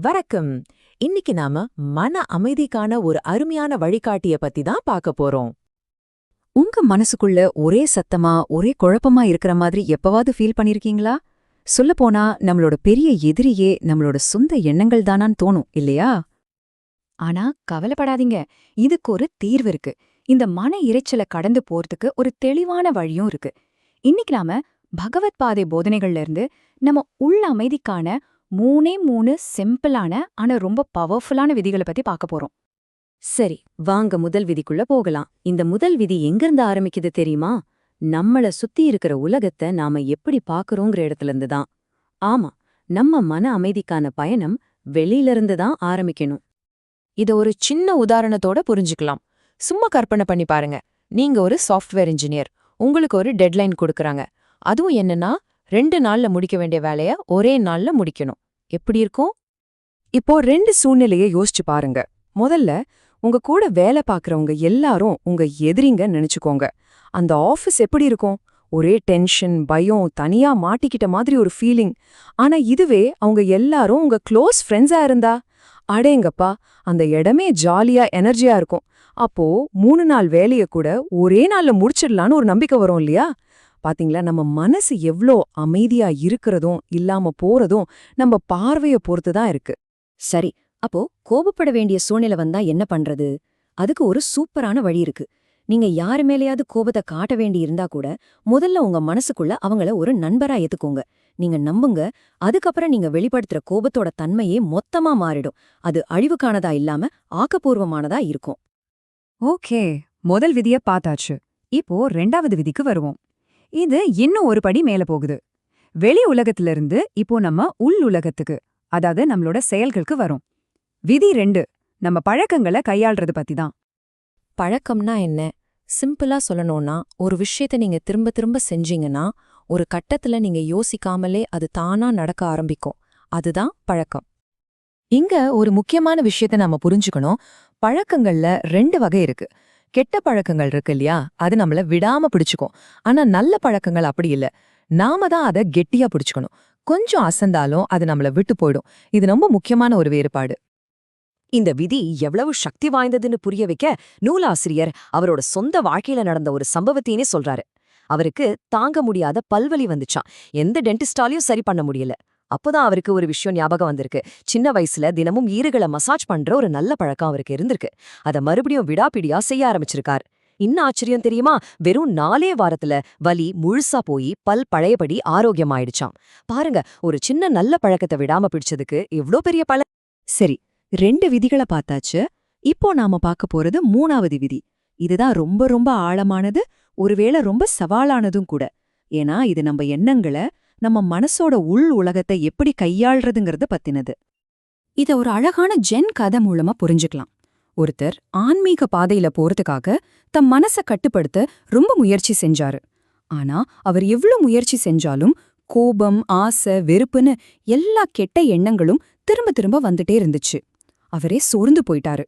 வணக்கம். இன்னைக்கு நாம மன அமைதிக்கான ஒரு அருமையான வழிகாட்டிய பத்தி தான் பார்க்க போறோம். உங்க மனசுக்குள்ள ஒரே சத்தமா ஒரே குழப்பமா இருக்கிற மாதிரி எப்பவாவது ஃபீல் பண்ணிருக்கீங்களா? சொல்லப்போனா நம்மளோட பெரிய எதிரியே நம்மளோட சொந்த எண்ணங்கள் தானான்னு தோணும் இல்லையா? ஆனா கவலைப்படாதீங்க. இதுக்கு ஒரு தீர்வு இருக்கு. இந்த மன இறைச்சலை கடந்து போறதுக்கு ஒரு தெளிவான வழியும் இருக்கு. இன்னைக்கு நாம பகவத் பாதை போதனைகள்ல இருந்து நம்ம உள்ள அமைதிக்கான மூணே மூணு சிம்பிளான ஆனா ரொம்ப பவர்ஃபுல்லான விதிகளை பத்தி பார்க்க போறோம். சரி வாங்க முதல் விதிக்குள்ள போகலாம். இந்த முதல் விதி எங்கிருந்து ஆரம்பிக்குது தெரியுமா? நம்மள சுத்தி இருக்கிற உலகத்தை நாம எப்படி பாக்குறோங்கிற இடத்துல இருந்து தான். ஆமா நம்ம மன அமைதிக்கான பயணம் வெளியிலிருந்து தான் ஆரம்பிக்கணும். இத ஒரு சின்ன உதாரணத்தோட புரிஞ்சுக்கலாம். சும்மா கற்பனை பண்ணி பாருங்க. நீங்க ஒரு சாஃப்ட்வேர் இன்ஜினியர் உங்களுக்கு ஒரு டெட்லைன் கொடுக்கறாங்க. அதுவும் என்னன்னா ரெண்டு நாள்ல முடிக்க வேண்டிய வேலைய ஒரே நாள்ல முடிக்கணும். எப்படி இருக்கும்? இப்போ ரெண்டு சூழ்நிலையை யோசிச்சு பாருங்க. முதல்ல உங்க கூட வேலை பார்க்கறவங்க எல்லாரும் உங்க எதிரிங்க நினைச்சுக்கோங்க. அந்த ஆஃபீஸ் எப்படி இருக்கும்? ஒரே டென்ஷன் பயம் தனியா மாட்டிக்கிட்ட மாதிரி ஒரு ஃபீலிங். ஆனா இதுவே அவங்க எல்லாரும் உங்க க்ளோஸ் ஃப்ரெண்ட்ஸா இருந்தா? அடேங்கப்பா அந்த இடமே ஜாலியா எனர்ஜியா இருக்கும். அப்போ மூணு நாள் வேலைய கூட ஒரே நாள்ல முடிச்சிடலான்னு ஒரு நம்பிக்கை வரும் இல்லையா? பாத்தீங்களா? நம்ம மனசு எவ்ளோ அமைதியா இருக்கிறதும் இல்லாம போறதும் நம்ம பார்வைய பொறுத்து தான் இருக்கு. சரி அப்போ கோபப்பட வேண்டிய சூழ்நிலை வந்தா என்ன பண்றது? அதுக்கு ஒரு சூப்பரான வழி இருக்கு. நீங்க யாரு மேலேயாவது கோபத்தை காட்ட வேண்டி இருந்தா கூட முதல்ல உங்க மனசுக்குள்ள அவங்கள ஒரு நண்பரா ஏத்துக்கோங்க. நீங்க நம்புங்க அதுக்கப்புறம் நீங்க வெளிப்படுத்துற கோபத்தோட தன்மையே மொத்தமா மாறிடும். அது அழிவுக்கானதா இல்லாம ஆக்கப்பூர்வமானதா இருக்கும். ஓகே முதல் விதிய பார்த்தாச்சு இப்போ ரெண்டாவது விதிக்கு வருவோம். இது இன்னும் ஒரு படி மேல போகுது. வெளி உலகத்திலிருந்து இப்போ நம்ம உள் உலகத்துக்கு அதாவது நம்மளோட செயல்களுக்கு வரும். விதி ரெண்டு நம்ம பழக்கங்களை கையாள்றது பத்தி தான். பழக்கம்னா என்ன? சிம்பிளா சொல்லணும்னா ஒரு விஷயத்த நீங்க திரும்ப திரும்ப செஞ்சீங்கன்னா ஒரு கட்டத்துல நீங்க யோசிக்காமலே அது தானா நடக்க ஆரம்பிக்கும். அதுதான் பழக்கம். இங்க ஒரு முக்கியமான விஷயத்த நாம புரிஞ்சுக்கணும். பழக்கங்கள்ல ரெண்டு வகை இருக்கு. கெட்ட பழக்கங்கள் இருக்கு இல்லையா? அது நம்மள விடாம பிடிச்சுக்கும். ஆனா நல்ல பழக்கங்கள் அப்படி இல்ல. நாம தான் அதை கெட்டியா பிடிச்சுக்கணும். கொஞ்சம் அசந்தாலும் அது நம்மள விட்டு போயிடும். இது ரொம்ப முக்கியமான ஒரு வேறுபாடு. இந்த விதி எவ்வளவு சக்தி வாய்ந்ததுன்னு புரிய வைக்க நூலாசிரியர் அவரோட சொந்த வாழ்க்கையில நடந்த ஒரு சம்பவத்தையே சொல்றாரு. அவருக்கு தாங்க முடியாத பல்வலி வந்துச்சாம். எந்த டென்டிஸ்டாலையும் சரி பண்ண முடியல. அப்போதான் அவருக்கு ஒரு விஷயம் ஞாபகம் வந்திருக்கு. சின்ன வயசுல தினமும் ஈறுகளை மசாஜ் பண்ற ஒரு நல்ல பழக்கம் அவருக்கு இருந்திருக்கு. அத மறுபடியும் விடாப்பிடியா செய்ய ஆரம்பிச்சிருக்கார். இன்னும் ஆச்சரியம் தெரியுமா? வெறும் நாலே வாரத்துல வலி முழுசா போய் பல் பழையபடி ஆரோக்கியமாயிடுச்சாம். பாருங்க ஒரு சின்ன நல்ல பழக்கத்தை விடாம பிடிச்சதுக்கு எவ்ளோ பெரிய பல சரி ரெண்டு விதிகளை பார்த்தாச்சு. இப்போ நாம பார்க்க போறது மூணாவது விதி. இதுதான் ரொம்ப ரொம்ப ஆழமானது ஒருவேளை ரொம்ப சவாலானதும் கூட. ஏன்னா இது நம்ம எண்ணங்களை நம்ம மனசோட உள் உலகத்தை எப்படி கையாள்றதுங்கிறத பத்தினது. இத ஒரு அழகான ஜென் கதை மூலமா புரிஞ்சுக்கலாம். ஒருத்தர் ஆன்மீக பாதையில போறதுக்காக தம் மனச கட்டுப்படுத்த ரொம்ப முயற்சி செஞ்சாரு. ஆனா அவர் எவ்ளோ முயற்சி செஞ்சாலும் கோபம் ஆசை வெறுப்புன்னு எல்லா கெட்ட எண்ணங்களும் திரும்ப திரும்ப வந்துட்டே இருந்துச்சு. அவரே சோர்ந்து போயிட்டாரு.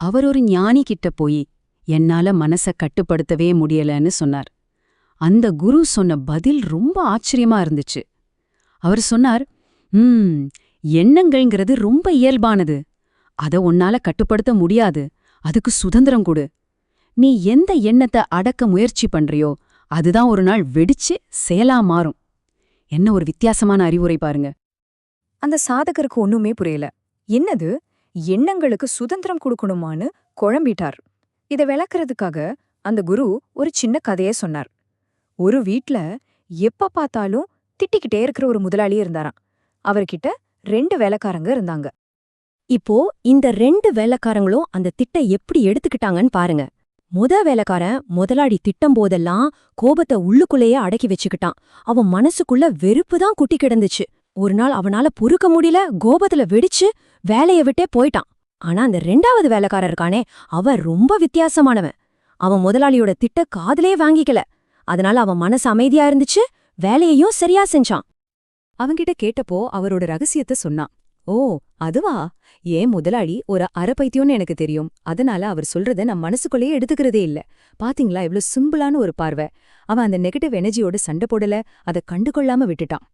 அவர் ஒரு ஞானி கிட்ட போய் என்னால மனச கட்டுப்படுத்தவே முடியலன்னு சொன்னார். அந்த குரு சொன்ன பதில் ரொம்ப ஆச்சரியமா இருந்துச்சு. அவர் சொன்னார் ம் எண்ணங்கள்ங்கிறது ரொம்ப இயல்பானது. அத உன்னால கட்டுப்படுத்த முடியாது. அதுக்கு சுதந்திரம் கொடு. நீ எந்த எண்ணத்தை அடக்க முயற்சி பண்றியோ அதுதான் ஒரு நாள் வெடிச்சு செயலா மாறும். என்ன ஒரு வித்தியாசமான அறிவுரை பாருங்க. அந்த சாதகருக்கு ஒண்ணுமே புரியல. என்னது? எண்ணங்களுக்கு சுதந்திரம் கொடுக்கணுமான்னு குழம்பிட்டார். இத விளக்குறதுக்காக அந்த குரு ஒரு சின்ன கதையை சொன்னார். ஒரு வீட்ல எப்ப பார்த்தாலும் திட்டிக்கிட்டே இருக்கிற ஒரு முதலாளி இருந்தாராம். அவர்கிட்ட ரெண்டு வேலைக்காரங்க இருந்தாங்க. இப்போ இந்த ரெண்டு வேலைக்காரங்களும் அந்த திட்ட எப்படி எடுத்துக்கிட்டாங்கன்னு பாருங்க. முத வேலைக்காரன் முதலாளி திட்டம் போதெல்லாம் கோபத்தை உள்ளுக்குள்ளேயே அடக்கி வச்சுக்கிட்டான். அவன் மனசுக்குள்ள வெறுப்பு தான் குட்டி கிடந்துச்சு. ஒரு நாள் அவனால பொறுக்க முடியல கோபத்துல வெடிச்சு வேலைய விட்டே போயிட்டான். ஆனா அந்த ரெண்டாவது வேலைக்காரர் இருக்கானே அவன் ரொம்ப வித்தியாசமானவன். அவன் முதலாளியோட திட்ட காதலே வாங்கிக்கல. அதனால அவன் மனசு அமைதியா இருந்துச்சு வேலையையும் சரியா செஞ்சான். அவங்கிட்ட கேட்டப்போ அவரோட ரகசியத்தை சொன்னான். ஓ அதுவா? ஏன் முதலாளி ஒரு அறப்பைத்தியம்னு எனக்கு தெரியும். அதனால அவர் சொல்றத நான் மனசுக்குள்ளேயே எடுத்துக்கிறதே இல்ல. பாத்தீங்களா இவ்வளவு சிம்பிளான ஒரு பார்வை. அவன் அந்த நெகட்டிவ் எனர்ஜியோட சண்டை போடல அதை கண்டுகொள்ளாம விட்டுட்டான்.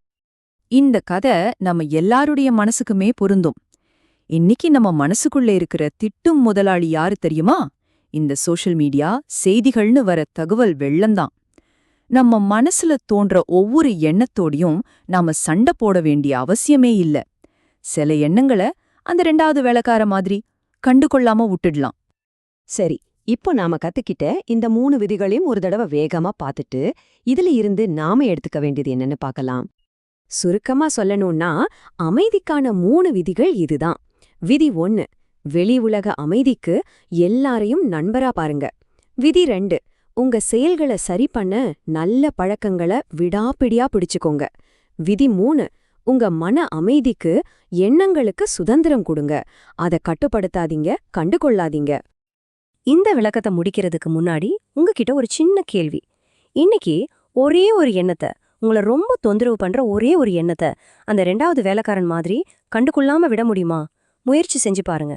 இந்த கதை நம்ம எல்லாருடைய மனசுக்குமே பொருந்தும். இன்னைக்கு நம்ம மனசுக்குள்ள இருக்கிற திட்டும் முதலாளி யாரு தெரியுமா? இந்த சோஷியல் மீடியா செய்திகள்னு வர தகவல் வெள்ளம்தான். நம்ம மனசுல தோன்ற ஒவ்வொரு எண்ணத்தோடையும் நாம சண்டை போட வேண்டிய அவசியமே இல்ல. சில எண்ணங்களை அந்த ரெண்டாவது வேலைக்கார மாதிரி கண்டுகொள்ளாம விட்டுடலாம். சரி இப்போ நாம கத்துக்கிட்ட இந்த மூணு விதிகளையும் ஒரு தடவை வேகமா பார்த்துட்டு இதுல இருந்து நாம எடுத்துக்க வேண்டியது என்னன்னு பார்க்கலாம் சுருக்கமா சொல்லணும்னா அமைதிக்கான மூணு விதிகள் இதுதான். விதி ஒன்னு வெளி உலக அமைதிக்கு எல்லாரையும் நண்பரா பாருங்க. விதி ரெண்டு உங்க செயல்களை சரி பண்ண நல்ல பழக்கங்களை விடாப்பிடியா பிடிச்சுக்கோங்க. விதி மூணு உங்க மன அமைதிக்கு எண்ணங்களுக்கு சுதந்திரம் கொடுங்க. அத கட்டுப்படுத்தாதீங்க கண்டுகொள்ளாதீங்க. இந்த விளக்கத்தை முடிக்கிறதுக்கு முன்னாடி உங்ககிட்ட ஒரு சின்ன கேள்வி. இன்னைக்கு ஒரே ஒரு எண்ணத்தை உங்களை ரொம்ப தொந்தரவு பண்ற ஒரே ஒரு எண்ணத்தை அந்த ரெண்டாவது வேலைக்காரன் மாதிரி கண்டுகொள்ளாம விட முடியுமா? முயற்சி செஞ்சு பாருங்க.